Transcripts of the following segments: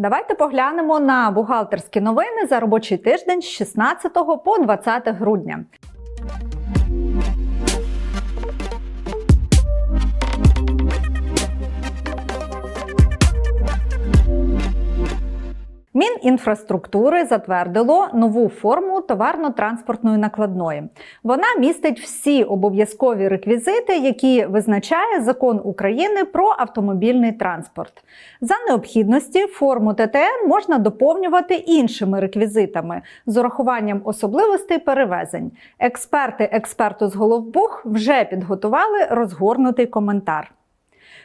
Давайте поглянемо на бухгалтерські новини за робочий тиждень з 16 по 20 грудня. Мінінфраструктури затвердило нову форму товарно-транспортної накладної. Вона містить всі обов'язкові реквізити, які визначає закон України про автомобільний транспорт. За необхідності форму ТТН можна доповнювати іншими реквізитами з урахуванням особливостей перевезень. Експерти експерту з Головбух вже підготували розгорнутий коментар.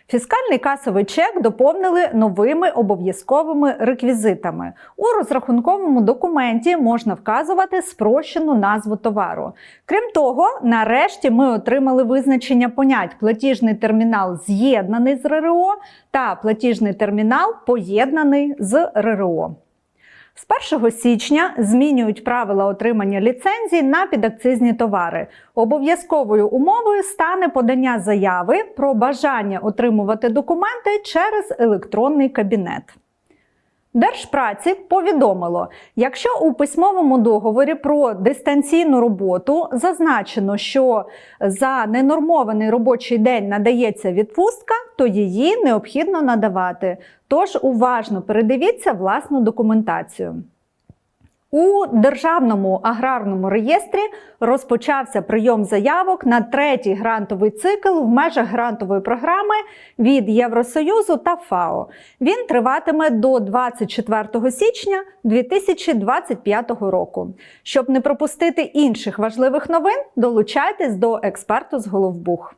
Фіскальний касовий чек доповнили новими обов'язковими реквізитами. У розрахунковому документі можна вказувати спрощену назву товару. Крім того, нарешті ми отримали визначення понять платіжний термінал з'єднаний з РРО та платіжний термінал поєднаний з РРО. З 1 січня змінюють правила отримання ліцензій на підакцизні товари. Обов'язковою умовою стане подання заяви про бажання отримувати документи через електронний кабінет. Держпраці повідомило, якщо у письмовому договорі про дистанційну роботу зазначено, що за ненормований робочий день надається відпустка, то її необхідно надавати. Тож уважно передивіться власну документацію. У державному аграрному реєстрі розпочався прийом заявок на третій грантовий цикл в межах грантової програми від Євросоюзу та ФАО. Він триватиме до 24 січня 2025 року. Щоб не пропустити інших важливих новин, долучайтесь до експерту з Головбух.